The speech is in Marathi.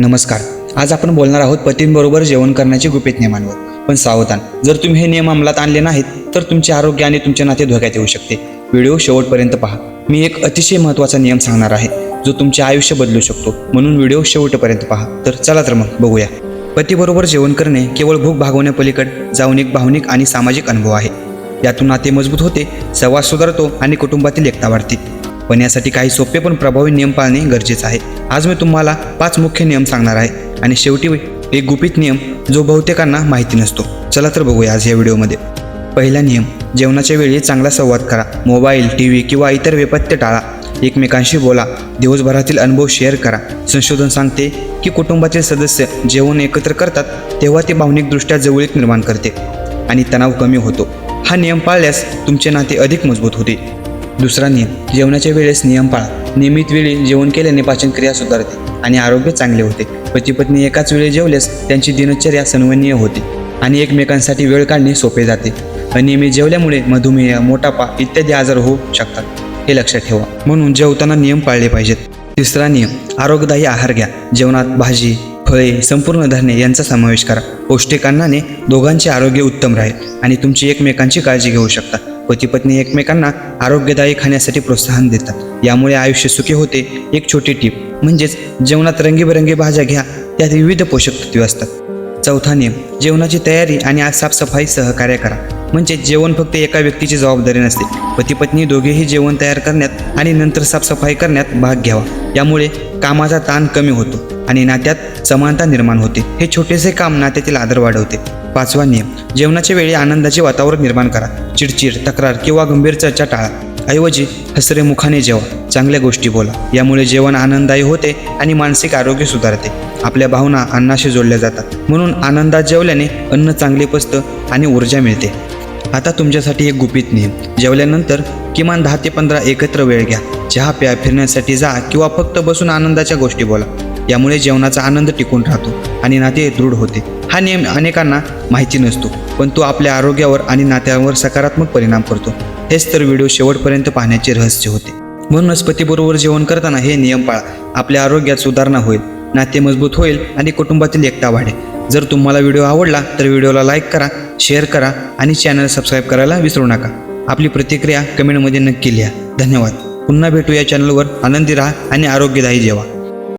नमस्कार. आज आपण बोलणार आहोत पतींबरोबर जेवण करण्याचे गुपित नियमांवर. पण सावधान जर तुम्ही हे नियम अंमलात आणले नाहीत तर तुमचे आरोग्य आणि तुमचे नाते धोक्यात येऊ शकते. व्हिडिओ शेवटपर्यंत पहा. मी एक अतिशय महत्त्वाचा नियम सांगणार आहे जो तुमचे आयुष्य बदलू शकतो. म्हणून व्हिडिओ शेवटपर्यंत पहा. तर चला तर मग बघूया. पतीबरोबर जेवण करणे केवळ भूक भागवण्यापलीकडे जाऊन एक भावनिक आणि सामाजिक अनुभव आहे. यातून नाते मजबूत होते संवाद सुधारतो आणि कुटुंबातील एकता वाढते. पण यासाठी काही सोपे पण प्रभावी नियम पाळणे गरजेचं आहे. आज मी तुम्हाला पाच मुख्य नियम सांगणार आहे आणि शेवटी एक गुपित नियम जो बहुतेकांना माहिती नसतो. चला तर बघूया आज या व्हिडिओमध्ये. पहिला नियम जेवणाच्या वेळी चांगला संवाद करा. मोबाईल टी व्ही किंवा इतर वेपत्य टाळा. एकमेकांशी बोला. दिवसभरातील अनुभव शेअर करा. संशोधन सांगते की कुटुंबातील सदस्य जेवण एकत्र करतात तेव्हा ते भावनिकदृष्ट्या जवळीक निर्माण करते आणि तणाव कमी होतो. हा नियम पाळल्यास तुमचे नाते अधिक मजबूत होते. दुसरा नियम जेवणाच्या वेळेस नियम पाळा. नियमित वेळी जेवण केल्याने पाचनक्रिया सुधारते आणि आरोग्य चांगले होते. पती पत्नी एकाच वेळी जेवल्यास त्यांची दिनचर्या सन्माननीय होते आणि एकमेकांसाठी वेळ काढणे सोपे जाते. अनियमित जेवल्यामुळे मधुमेह मोटापा इत्यादी आजार होऊ शकतात. हे लक्षात ठेवा. म्हणून जेवताना नियम पाळले पाहिजेत. तिसरा नियम आरोग्यदायी आहार घ्या. जेवणात भाजी फळे संपूर्ण धान्य यांचा समावेश करा. पौष्टिक अन्नाने दोघांचे आरोग्य उत्तम राहील आणि तुमची एकमेकांची काळजी घेऊ शकता. पती पत्नी एकमेकांना आरोग्यदायी खाण्यासाठी प्रोत्साहन देतात. यामुळे आयुष्य सुखी होते. एक छोटी टीप म्हणजेच जेवणात रंगीबेरंगी भाज्या घ्या. त्यात विविध पोषक तत्वे असतात. चौथा नियम जेवणाची तयारी आणि आज साफसफाई सहकार्य करा. म्हणजे जेवण फक्त एका व्यक्तीची जबाबदारी नसते. पती पत्नी दोघेही जेवण तयार करण्यात आणि नंतर साफसफाई करण्यात भाग घ्यावा. यामुळे कामाचा ताण कमी होतो. आणि नात्यात समानता निर्माण होते. हे छोटेसे काम नात्यातील आदर वाढवते. पाचवा नियम जेवणाच्या वेळी आनंदाचे वातावरण निर्माण करा. चिडचिड तक्रार किंवा गंभीर चर्चा टाळा. ऐवजी हसरे मुखाने जेवा. चांगल्या गोष्टी बोला. यामुळे जेवण आनंददायी होते आणि मानसिक आरोग्य सुधारते. आपल्या भावना अन्नाशी जोडल्या जातात. म्हणून आनंदात जेवल्याने अन्न चांगले पचतं आणि ऊर्जा मिळते. आता तुमच्यासाठी एक गुपित नियम. जेवल्यानंतर किमान दहा ते पंधरा एकत्र वेळ घ्या. चहा प्या फिरण्यासाठी जा किंवा फक्त बसून आनंदाच्या गोष्टी बोला. यामुळे जेवणाचा आनंद टिकून राहतो आणि नाते दृढ होते. हा नियम अनेकांना माहिती नसतो पण तो आपल्या आरोग्यावर आणि नात्यांवर सकारात्मक परिणाम करतो. हेच तर व्हिडिओ शेवटपर्यंत पाहण्याचे रहस्य होते. म्हणूनच पतीबरोबर जेवण करताना हे नियम पाळा. आपल्या आरोग्यात सुधारणा होईल नाते मजबूत होईल आणि कुटुंबातील एकता वाढेल. जर तुम्हाला व्हिडिओ आवडला तर व्हिडिओला लाईक करा शेअर करा आणि चॅनल सबस्क्राईब करायला विसरू नका. आपली प्रतिक्रिया कमेंटमध्ये नक्की लिहा. धन्यवाद. पुन्हा भेटू या चॅनलवर. आनंदी राहा आणि आरोग्यदायी जेवा.